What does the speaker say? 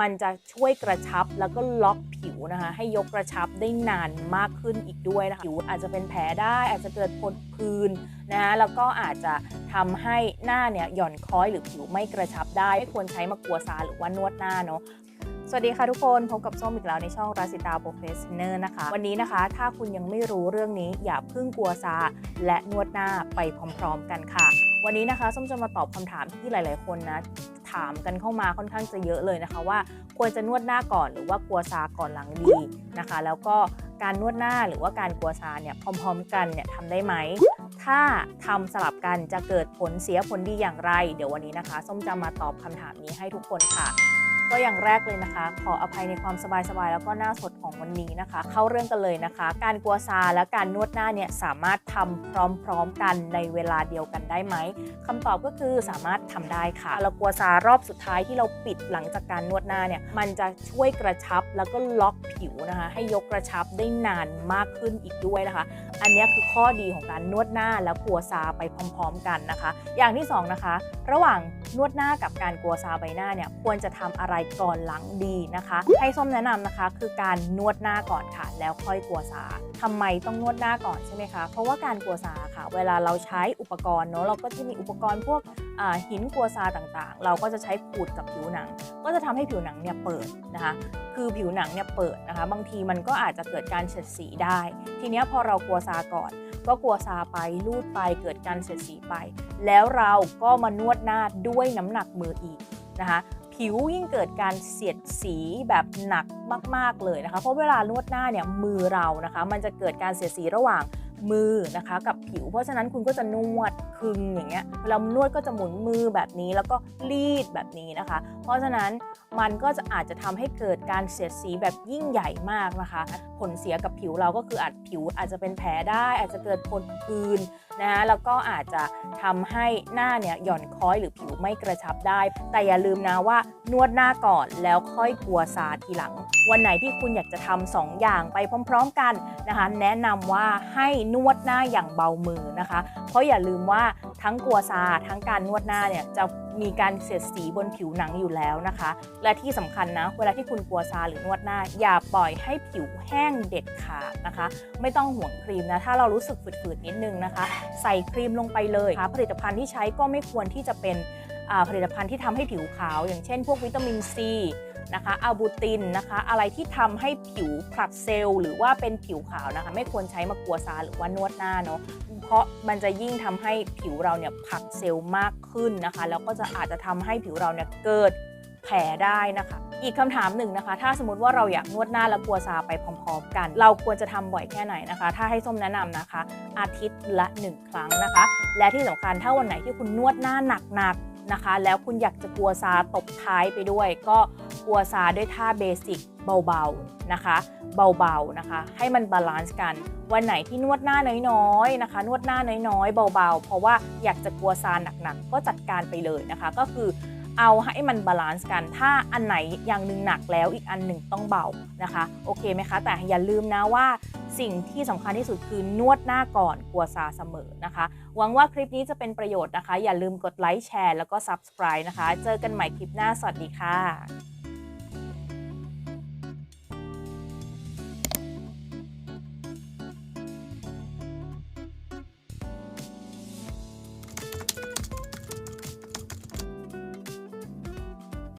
มันจะช่วยกระชับแล้วก็ล็อกผิวนะคะ ให้ยกกระชับได้นานมากขึ้นอีกด้วยนะคะผิวอาจจะเป็นแผลได้ อาจจะเกิดผดผื่นนะคะแล้วก็อาจจะทำให้หน้าเนี่ยหย่อนคล้อยหรือผิวไม่กระชับได้ไม่ควรใช้มะกัวซาหรือว่านวดหน้าเนาะสวัสดีค่ะทุกคนพบกับส้มอีกแล้วในช่องราสิตาโปรเฟสเนอร์นะคะ วันนี้นะคะ ถ้าคุณยังไม่รู้เรื่องนี้อย่าเพึ่งกลัวซาและนวดหน้าไปพร้อม ๆ กันค่ะ วันนี้นะคะส้มจะมาตอบคำถามที่หลาย ๆ คนนะ ถามกันเข้ามาค่อนข้างจะเยอะเลยนะคะว่า ควรจะนวดหน้าก่อนหรือว่ากลัวซาก่อนหลังดีนะคะ แล้วก็การนวดหน้าหรือว่าการกลัวซาเนี่ยพร้อมๆ กันเนี่ยทำได้ไหม ถ้าทำสลับกันจะเกิดผลเสียผลดีอย่างไร เดี๋ยววันนี้นะคะ ส้มจะมาตอบคำถามนี้ให้ทุกคนค่ะ ก็อย่างแรกเลยนะคะ ขออภัยในความสบายๆแล้วก็หน้าสดของวันนี้นะคะ เข้าเรื่องกันเลยนะคะ การกัวซาและการนวดหน้าเนี่ยสามารถทำพร้อมๆกันในเวลาเดียวกันได้ไหมคำตอบก็คือสามารถทำได้ค่ะเรากัวซารอบสุดท้ายที่เราปิดหลังจากการนวดหน้าเนี่ยมันจะช่วยกระชับแล้วก็ล็อกผิวนะคะ ให้ยกกระชับได้นานมากขึ้นอีกด้วยนะคะ อันนี้คือข้อดีของการนวดหน้าแล้วกัวซาไปพร้อม ๆ กันนะคะ อย่างที่สองนะคะ ระหว่างนวดหน้ากับการกัวซาใบหน้าเนี่ยควรจะทำอะไรก่อนหลังดีนะคะ ให้ส้มแนะนำนะคะ คือการนวดหน้าก่อนค่ะ แล้วค่อยกัวซาทำไมต้องนวดหน้าก่อนใช่ไหมคะ เพราะว่าการกัวซาค่ะ เวลาเราใช้อุปกรณ์เนาะเราก็จะมีอุปกรณ์พวกหินกัวซาต่างๆ เราก็จะใช้ขูดกับผิวหนัง ก็จะทำให้ผิวหนังเนี่ยเปิดนะคะคือผิวหนังเนี่ยเปิดนะคะ บางทีมันก็อาจจะเกิดการเฉดสีได้ ทีนี้พอเรากัวซาก่อน ก็กัวซาไปลูดไปเกิดการเฉดสีไป แล้วเราก็มานวดหน้าด้วยน้ำหนักมืออีกนะคะ ผิวยิ่งเกิดการเสียดสีแบบหนักมาก ๆ เลยนะคะ เพราะเวลานวดหน้าเนี่ยมือเรานะคะ มันจะเกิดการเสียดสีระหว่าง มือนะคะกับผิว เพราะฉะนั้นคุณก็จะนวดคึงอย่างเงี้ยเวลานวดก็จะหมุนมือแบบนี้แล้วก็รีดแบบนี้นะคะ เพราะฉะนั้นมันก็จะอาจจะทำให้เกิดการเสียดสีแบบยิ่งใหญ่มากนะคะ ผลเสียกับผิวเราก็คืออาจผิวอาจจะเป็นแผลได้ อาจจะเกิดผดผื่นนะแล้วก็อาจจะทำให้หน้าเนี่ยหย่อนคล้อยหรือผิวไม่กระชับได้ แต่อย่าลืมนะว่านวดหน้าก่อนแล้วค่อยกลัวซาทีหลัง วันไหนที่คุณอยากจะทำสองอย่างไปพร้อม ๆ กันนะคะ แนะนำว่าให้นวดหน้าอย่างเบามือนะคะ เพราะอย่าลืมว่าทั้งกัวซาทั้งการนวดหน้าเนี่ยจะมีการเสียดสีบนผิวหนังอยู่แล้วนะคะ และที่สำคัญนะ เวลาที่คุณกัวซาหรือนวดหน้า อย่าปล่อยให้ผิวแห้งเด็ดขาดนะคะ ไม่ต้องห่วงครีมนะ ถ้าเรารู้สึกฝืดๆนิดนึงนะคะ ใส่ครีมลงไปเลยค่ะผลิตภัณฑ์ที่ใช้ก็ไม่ควรที่จะเป็น ผลิตภัณฑ์ที่ทำให้ผิวขาว อย่างเช่น พวกวิตามินซีนะคะอะบูตินนะคะ อะไรที่ทำให้ผิวผลัดเซลล์หรือว่าเป็นผิวขาวนะคะ ไม่ควรใช้มากัวซาหรือว่านวดหน้าเนาะเพราะมันจะยิ่งทำให้ผิวเราเนี่ยผลัดเซลล์มากขึ้นนะคะ แล้วก็จะอาจจะทำให้ผิวเราเนี่ยเกิดแผลได้นะคะ อีกคำถามหนึ่งนะคะ ถ้าสมมติว่าเราอยากนวดหน้าและกัวซาไปพร้อมๆ กัน เราควรจะทำบ่อยแค่ไหนนะคะ ถ้าให้ส้มแนะนำนะคะ อาทิตย์ละ 1 ครั้งนะคะ และที่สำคัญถ้าวันไหนที่คุณนวดหน้าหนักๆ นะคะ แล้วคุณอยากจะกัวซาตบท้ายไปด้วย ก็กัวซาด้วยท่าเบสิกเบาๆนะคะ เบาๆนะคะ ให้มันบาลานซ์กัน วันไหนที่นวดหน้าน้อยๆนะคะ นวดหน้าน้อยๆเบาๆ เพราะว่าอยากจะกลัวซาหนักๆ ก็จัดการไปเลยนะคะ ก็คือ เอาให้มันบาลานซ์กัน ถ้าอันไหนอย่างหนึ่งหนักแล้วอีกอันหนึ่งต้องเบานะคะ โอเคไหมคะ แต่อย่าลืมนะว่าสิ่งที่สำคัญที่สุดคือนวดหน้าก่อนกลัวซาเสมอนะคะ หวังว่าคลิปนี้จะเป็นประโยชน์นะคะ อย่าลืมกดไลค์แชร์แล้วก็ subscribe นะคะ เจอกันใหม่คลิปหน้า สวัสดีค่ะ